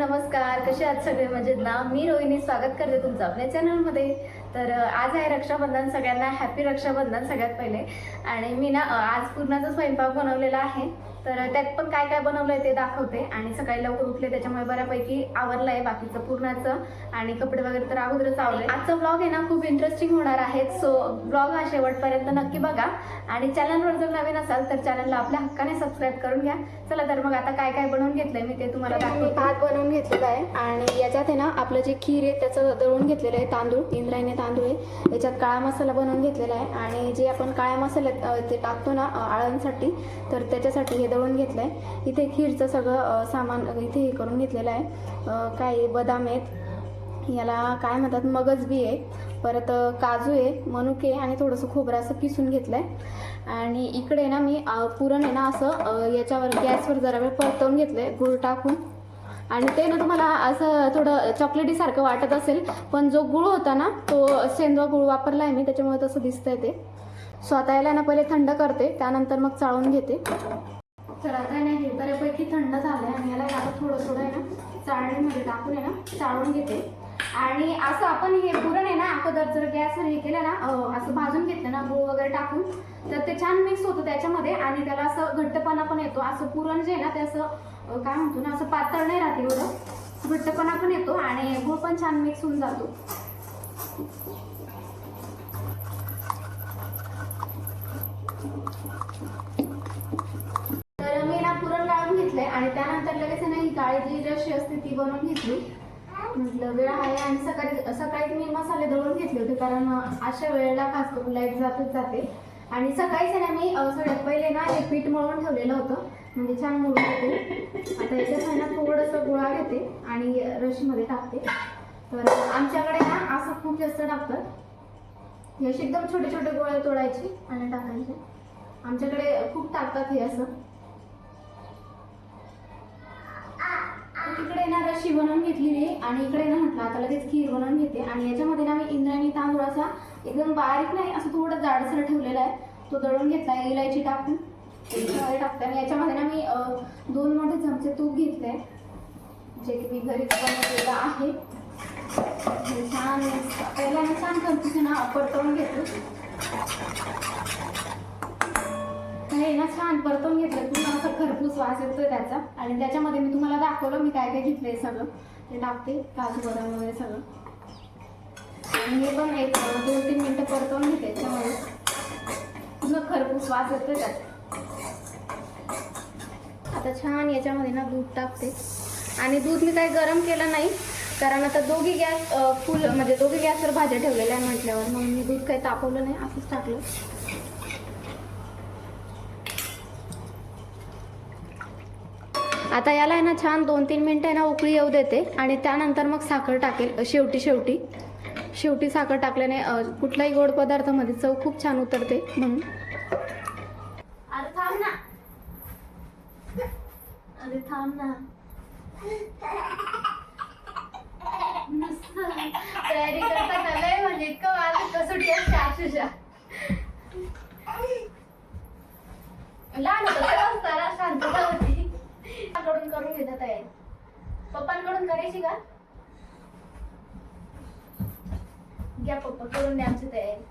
नमस्कार कसे आहात सगळे? मजेत ना? मी रोहिणी स्वागत करते तुमचं आपल्या चॅनलमध्ये तर आज आहे रक्षाबंधन सगळ्यांना हॅपी रक्षाबंधन सगळ्यात पहिले. आणि मी ना आज पूर्णाचा स्वयंपाक बनवलेला आहे. तर त्यात पण काय काय बनवलंय ते दाखवते. आणि सकाळी लवकर उठले त्याच्यामुळे बऱ्यापैकी आवरलं आहे बाकीचं पूर्णाचं. आणि कपडे वगैरे तर अगोदरच आवडले आजचा ब्लॉग आहे ना खूप इंटरेस्टिंग होणार आहे. सो ब्लॉग हा शेवटपर्यंत नक्की बघा. आणि चॅनलवर जर नवीन असाल तर चॅनलला आपल्या हक्काने सबस्क्राईब करून घ्या. चला तर मग आता काय काय बनवून घेतलंय मी ते तुम्हाला दाखवते. भात बनवून घेतलेला आहे. आणि याच्यात आहे ना आपलं जे खीर आहे त्याचं दळून घेतलेलं आहे तांदूळ. इंद्रायणी तांदूळ आहे. याच्यात काळा मसाला बनवून घेतलेला आहे. आणि जे आपण काळ्या मसाल्यात ते टाकतो ना अ, आळणसाठी तर त्याच्यासाठी हे दळून घेतलं आहे इथे खीरचं सगळं सामान इथे हे करून घेतलेलं आहे. काही काय बदाम आहेत. याला काय म्हणतात? मगज बी आहे. परत काजू आहे मनुके आणि थोडंसं खोबरं असं किसून घेतलं आहे आणि इकडे ना मी पुरण आहे ना असं याच्यावर गॅसवर जरा वेळ परतवून घेतलं आहे गुळ टाकून. आणि ते ना तुम्हाला असं थोडं चॉकलेटीसारखं वाटत असेल पण जो गुळ होता ना तो सेंदवा गुळ वापरला आहे मी त्याच्यामुळे तसं दिसतंय ते. स्वतःला ना पहिले थंड करते त्यानंतर मग चाळून घेते. तर आता आहे ना हे बऱ्यापैकी थंड झालं आहे आणि याला आता थोडं थोडं आहे ना चाळणीमध्ये म्हणजे टाकून आहे ना चाळून घेते. आणि असं आपण हे पुरण आहे ना अगोदर जर गॅसवर हे केलं ना असं भाजून घेतलं ना गूळ वगैरे टाकून तर ते छान मिक्स होतं त्याच्यामध्ये आणि त्याला असं घट्टपणा पण येतो. असं पुरण जे आहे ना ते असं काय म्हणतो ना असं पातळ नाही राहते एवढं. घट्टपणा पण येतो आणि गूळ पण छान मिक्स होऊन जातो तर मी ना पुरण गाळून घेतलंय आणि त्यानंतर लगेच आहे ना ही काळी जी रशी असते ती बनवून घेतली. म्हटलं वेळ आहे. आणि सकाळी सकाळी मी मसाले दळून घेतले होते कारण अशा वेळेला खास करून लाइट जातच जाते. आणि सकाळीच आहे ना मी सगळ्यात पहिले ना हे पीठ मळून ठेवलेलं होतं म्हणजे छान मळून घेते. आता याच्यात ना थोडंसं गुळा घेते आणि रशीमध्ये टाकते. तर आमच्याकडे ना असं खूप जास्त टाकतात. हे असे एकदम छोटे छोटे गोळे तोडायचे आणि टाकायचे. आमच्याकडे खूप टाकतात हे असं. अशी बनवून घेतलेली आणि इकडे ना म्हटलं आता लगेच खीर बनवून घेते. आणि याच्यामध्ये ना मी इंद्रायणी तांदूळ असा एकदम बारीक नाही असं थोडं जाडसर ठेवलेला आहे. तो दळून घेतला आहे इलायची टाकून. त्याच्यामध्ये टाकते. आणि याच्यामध्ये ना मी दोन मोठे चमचे तूप घेतले. जे की मी घरी बनवलेलं आहे. छान पहिला छान चमचे ना परतवून घेतो. हे ना छान. परतून घेतलं. पूर्ण असं खरपूस वास येतोय त्याचा. आणि त्याच्यामध्ये मी तुम्हाला दाखवलं मी काय काय घेतलंय सगळं. ते टाकते काजू बदाम वगैरे सगळं. आणि हे पण एक दोन तीन मिनटं परतवून घेते त्याच्यामध्ये. पूर्ण खरपूस वास येतोय त्याचा. आता छान याच्यामध्ये ना दूध टाकते. आणि दूध मी काही गरम केलं नाही कारण आता दोघी गॅस फुल म्हणजे दोघी गॅसवर भाज्या ठेवलेल्या आहे म्हटल्यावर. मग मी दूध काही तापवलं नाही असंच टाकलं. आता याला आहे ना छान दोन तीन मिनटं आहे ना उकळी येऊ देते आणि त्यानंतर मग साखर टाकेल. शेवटी शेवटी. शेवटी साखर टाकल्याने कुठलाही कुठल्याही गोड पदार्थामध्ये चव खूप छान उतरते म्हणून. अरे थांब ना. तयारी करता झालंय म्हणजे इतकं लहान होतं कडून करून घेतात तयारी पप्पांकडून करायची का? घ्या पप्पा करून द्या आमची तयारी.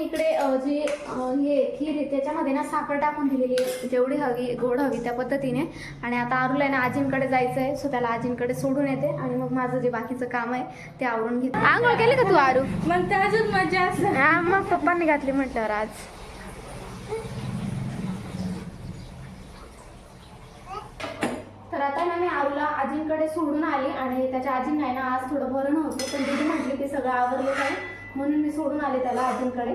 इकडे जी हे खीर आहे त्याच्यामध्ये ना साखर टाकून दिलेली आहे. जेवढी हवी गोड हवी त्या पद्धतीने. आणि आता आरूला आहे ना आजींकडे जायचं आहे. सो त्याला आजींकडे सोडून येते. आणि मग माझं जे बाकीचं काम आहे ते आवरून घेते. आंघोळ केली का तू आरू? मग तर अजून मजा असं मग पप्पांनी घातली म्हटल्यावर आज. तर आता ना मी आरूला आजींकडे सोडून आली आणि त्याच्या आजींना आहे ना आज थोडं बरं नव्हतं पण तिथे म्हटली की सगळं आवरलं आहे म्हणून मी सोडून आले त्याला आजींकडे.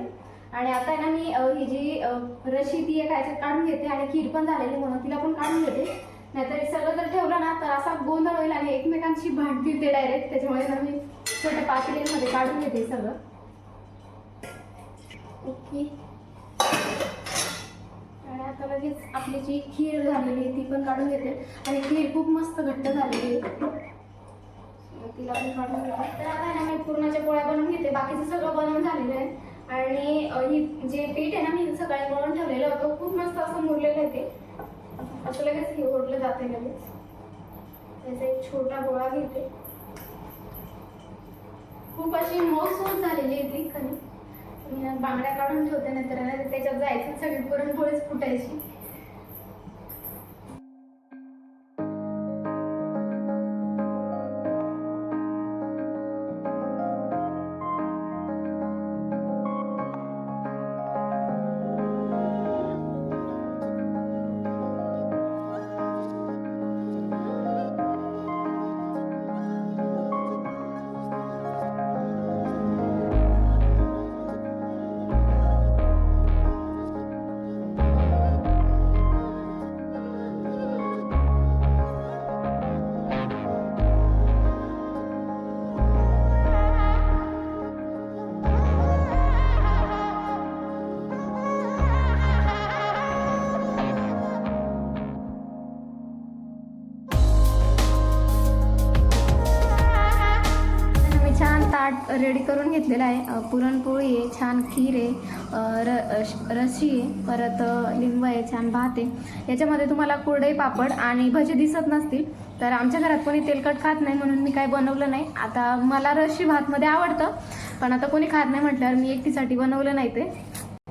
आणि आता आहे ना मी ही जी रशी ती आहे ह्याच्यात काढून घेते आणि खीर पण झालेली म्हणून तिला पण काढून घेते. नाहीतर सगळं जर ठेवलं ना तर असा गोंधळ होईल आणि एकमेकांशी भांडतील ते डायरेक्ट त्याच्यामुळे ना मी छोट्या पाकिटेमध्ये काढून घेते सगळं. ओके. आता लगेच आपली जी खीर झालेली ती पण काढून घेते. आणि खीर खूप मस्त घट्ट झालेली आहे. तिला पण काढून घेते. तर आता ना मी पूर्णाच्या पोळ्या बनवून घेते. बाकीचं सगळं बनवून झालेलं आहे. आणि ही जे पीठ आहे ना मी सकाळी बनवून ठेवलेलं होतं. खूप मस्त असं मुरलेलं आहे ते. असं लगेच हे ओढलं जाते लगेच. त्याचा एक छोटा गोळा घेते. खूप अशी मऊसूत झालेली आहे ती कणी मी बांगड्या काढून ठेवते नंतर त्याच्यात जायचं सगळी पुरणपोळीच फुटायची. पाट रेडी करून घेतलेला आहे. पुरणपोळी आहे छान खीर आहे र रशी आहे परत लिंब आहे छान भात आहे. याच्यामध्ये तुम्हाला कुरडई पापड आणि भजी दिसत नसतील तर आमच्या घरात कोणी तेलकट खात नाही म्हणून मी काही बनवलं नाही. आता मला रशी भातमध्ये आवडतं पण आता कोणी खात नाही म्हटल्यावर मी एकटीसाठी बनवलं नाही ते.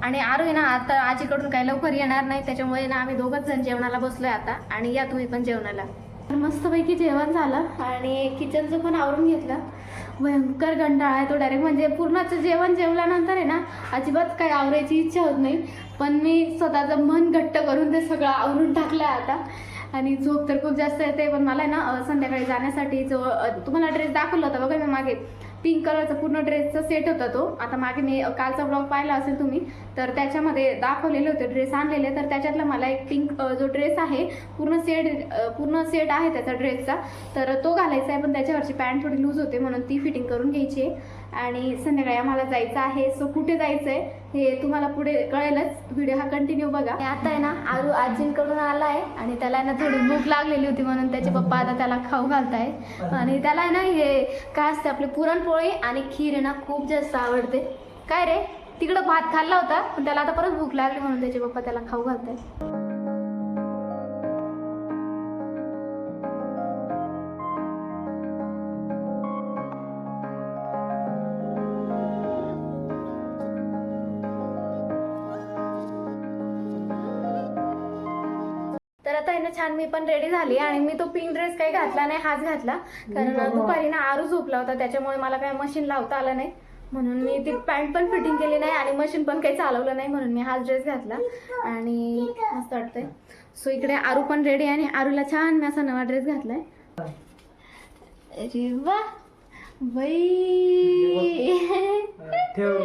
आणि आरू आहे ना आता आजीकडून काही लवकर येणार नाही त्याच्यामुळे ना आम्ही दोघंच जण जेवणाला बसलोय आता आणि या तुम्ही पण जेवणाला. तर मस्तपैकी जेवण झालं आणि किचनचं पण आवरून घेतलं. भयंकर कंटाळा आहे तो डायरेक्ट म्हणजे पूर्णचं जेवण जेवल्यानंतर आहे ना अजिबात काही आवरायची इच्छा होत नाही. पण मी स्वतःचं मन घट्ट करून ते सगळं आवरून टाकलं आता. आणि झोप तर खूप जास्त येते पण मला आहे ना संध्याकाळी जाण्यासाठी जो तुम्हाला ड्रेस दाखवला होता बघा मी मागे. पिंक कलरचा पूर्ण ड्रेसचा सेट होता तो. आता मागे मी कालचा ब्लॉग पाहिला असेल तुम्ही तर त्याच्यामध्ये दाखवलेले होते ड्रेस आणलेले. तर त्याच्यातला मला एक पिंक जो ड्रेस आहे पूर्ण सेट पूर्ण सेट आहे त्याचा ड्रेसचा तर तो घालायचा आहे पण त्याच्यावरची पॅन्ट थोडी लूज होते म्हणून ती फिटिंग करून घ्यायची आहे. आणि संध्याकाळी आम्हाला जायचं आहे. सो कुठे जायचं आहे हे तुम्हाला पुढे कळेलच. व्हिडिओ हा कंटिन्यू बघा. आता आहे ना आरू आजींकडून आला आहे आणि त्याला आहे ना थोडी भूक लागलेली होती म्हणून त्याचे पप्पा आता त्याला खाऊ घालताय. आणि त्याला आहे ना हे काय असते आपले पुरणपोळी आणि खीर आहे ना खूप जास्त आवडते. काय रे? तिकडं भात खाल्ला होता पण त्याला आता परत भूक लागली म्हणून त्याचे पप्पा त्याला खाऊ घालताय आता आहे ना छान मी पण रेडी झाली आणि मी तो पिंक ड्रेस काही घातला नाही हाच घातला. कारण दुपारी ना आरू झोपला होता त्याच्यामुळे मला काय मशीन लावता आलं नाही. म्हणून मी ती पॅन्ट पण फिटिंग केली नाही आणि मशीन पण काही चालवलं नाही म्हणून मी हाच ड्रेस घातला. आणि मस्त वाटतंय. सो इकडे आरू पण रेडी आहे आणि आरूला छान मी असा नवा ड्रेस घातलाय. अरे वा! बाई! ठेव.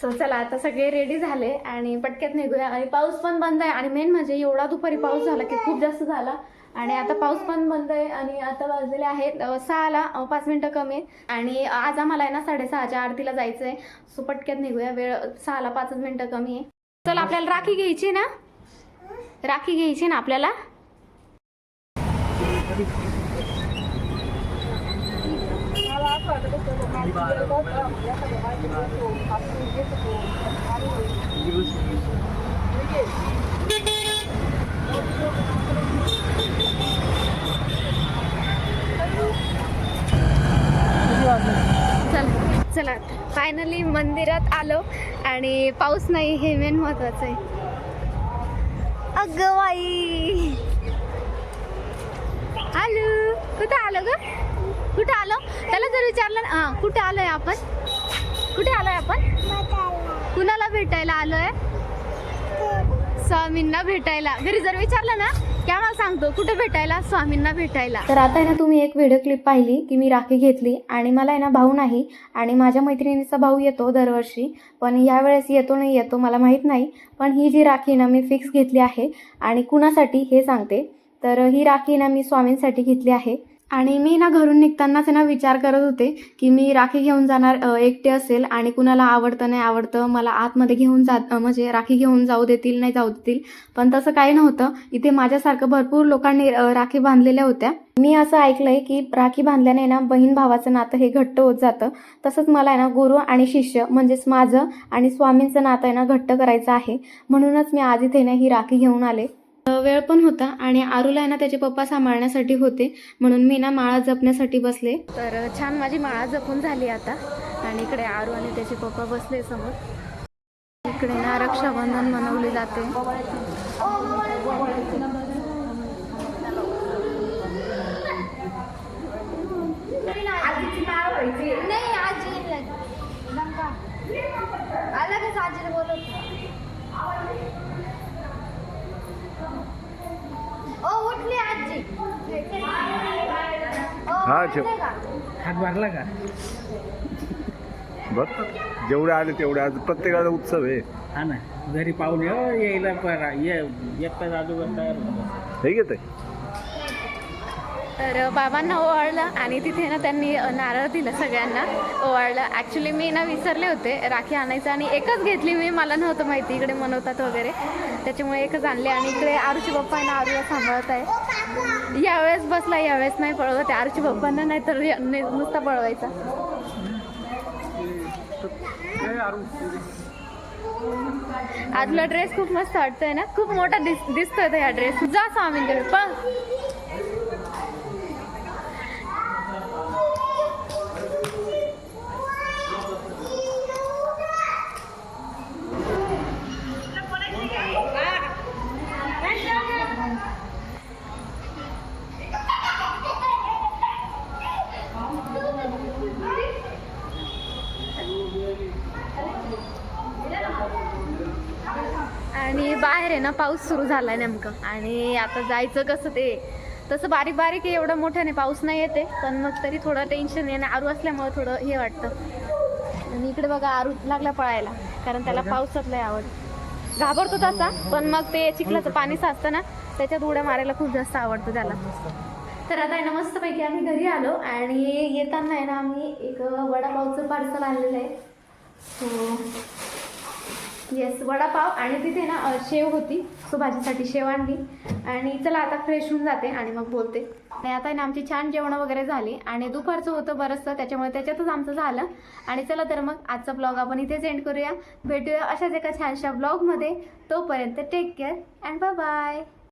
सो चला आता सगळे रेडी झाले आणि पटक्यात निघूया. आणि पाऊस पण बंद आहे. आणि मेन म्हणजे एवढा दुपारी पाऊस झाला की खूप जास्त झाला. आणि आता पाऊस पण बंद आहे आणि आता वाजलेले आहेत सहाला पाच मिनटं कमी आहेत. आणि आज आम्हाला आहे ना साडेसहाच्या आरतीला जायचं आहे सो पटक्यात निघूया. वेळ सहाला पाचच मिनटं कमी आहे. चल आपल्याला राखी घ्यायची ना? राखी घ्यायची ना आपल्याला? चला फायनली मंदिरात आलो आणि पाऊस नाही हे मेन महत्वाचं आहे. अगं बाई. आलो. कुठं आलो ग? कुठं आलो? त्याला जर विचारलं ना हां कुठे आलोय आपण? कुठे आलोय आपण? कुणाला भेटायला आलोय? स्वामींना भेटायला. घरी जर विचारलं ना की आम्हाला सांगतो कुठे भेटायला? स्वामींना भेटायला. तर आता आहे ना तुम्ही एक व्हिडिओ क्लिप पाहिली की मी राखी घेतली. आणि मला आहे ना भाऊ नाही. आणि माझ्या मैत्रिणीचा भाऊ येतो दरवर्षी. पण यावेळेस येतो नाही येतो मला माहीत नाही. पण ही जी राखी ना मी फिक्स घेतली आहे. आणि कुणासाठी हे सांगते. तर ही राखी ना मी स्वामींसाठी घेतली आहे. आणि मी ना घरून निघतानाच ना विचार करत होते की मी राखी घेऊन जाणार एकटे असेल आणि कुणाला आवडतं नाही आवडतं मला आतमध्ये घेऊन जात म्हणजे राखी घेऊन जाऊ देतील नाही जाऊ देतील. पण तसं काही नव्हतं. इथे माझ्यासारखं भरपूर लोकांनी राखी बांधलेल्या होत्या. मी असं ऐकलंय की राखी बांधल्याने ना बहीण भावाचं नातं हे घट्ट होत जातं. तसंच मला आहे ना गुरु आणि शिष्य म्हणजेच माझं आणि स्वामींचं नातं आहे ना घट्ट करायचं आहे. म्हणूनच मी आज इथे ना ही राखी घेऊन आले. वेळ पण होता आणि आरूला आहे ना त्याचे पप्पा सांभाळण्यासाठी होते. म्हणून मी ना माळा जपण्यासाठी बसले. तर छान माझी माळा जपून झाली आता. आणि इकडे आरू आणि त्याचे पप्पा बसले समोर. इकडे ना रक्षाबंधन मनवले जाते नाही आजी अलगच आजीला बोलत ओ उठली आजी ओ, हा, ठेव. का? हात भरला का? बर जेवढे आले तेवढे आज प्रत्येकाचा उत्सव आहे. हा ना. घरी पाहुणे हो यायला परा ये एकटा अगोदर तयार हे घेत आहे तर बाबांना ओवाळलं आणि तिथे ना त्यांनी नारळ दिलं सगळ्यांना ओवाळलं. ॲक्च्युली मी ना विसरले होते. राखी आणायचं आणि एकच घेतली मी. मला नव्हतं माहिती. इकडे मनवतात वगैरे. त्याच्यामुळे एकच आणले आणि इकडे आरुची पप्पा आहे ना आरूला सांभाळत आहे. यावेळेस बसला यावेळेस नाही पळवत आहे. आरुची पप्पांना नाही तर नुसता पळवायचा. आजला ड्रेस खूप मस्त वाटतोय ना? खूप मोठा दिस दिसतोय तो ड्रेस जा स्वामींकडे पण आणि बाहेर आहे ना पाऊस सुरू झालाय नेमकं. आणि आता जायचं कसं ते? तसं बारीक बारीक आहे एवढं मोठ्याने पाऊस नाही येते. पण मग तरी थोडं टेन्शन आहे. आरू असल्यामुळं थोडं हे वाटतं. आणि इकडे बघा आरू लागला पळायला. कारण त्याला पावसात लय आवड. घाबरतो तसा पण मग ते चिखलाचं पाणी साचतं ना त्याच्यात उड्या मारायला खूप जास्त आवडतं त्याला. तर आता आहे ना मस्तपैकी आम्ही घरी आलो. आणि येताना आहे ना आम्ही एक वडापावचं पार्सल आणलेलं आहे. सो येस वडापाव आणि तिथे ना शेव होती. सो भाजीसाठी शेव आणली. आणि चला आता फ्रेश होऊन जाते आणि मग बोलते. आणि आता आहे ना आमची छान जेवणं वगैरे झाली. आणि दुपारचं होतं बरंचसं त्याच्यामुळे त्याच्यातच आमचं झालं. आणि चला तर मग आजचा ब्लॉग आपण इथेच एंड करूया. भेटूया अशाच एका छानशा ब्लॉगमध्ये तोपर्यंत take care and bye bye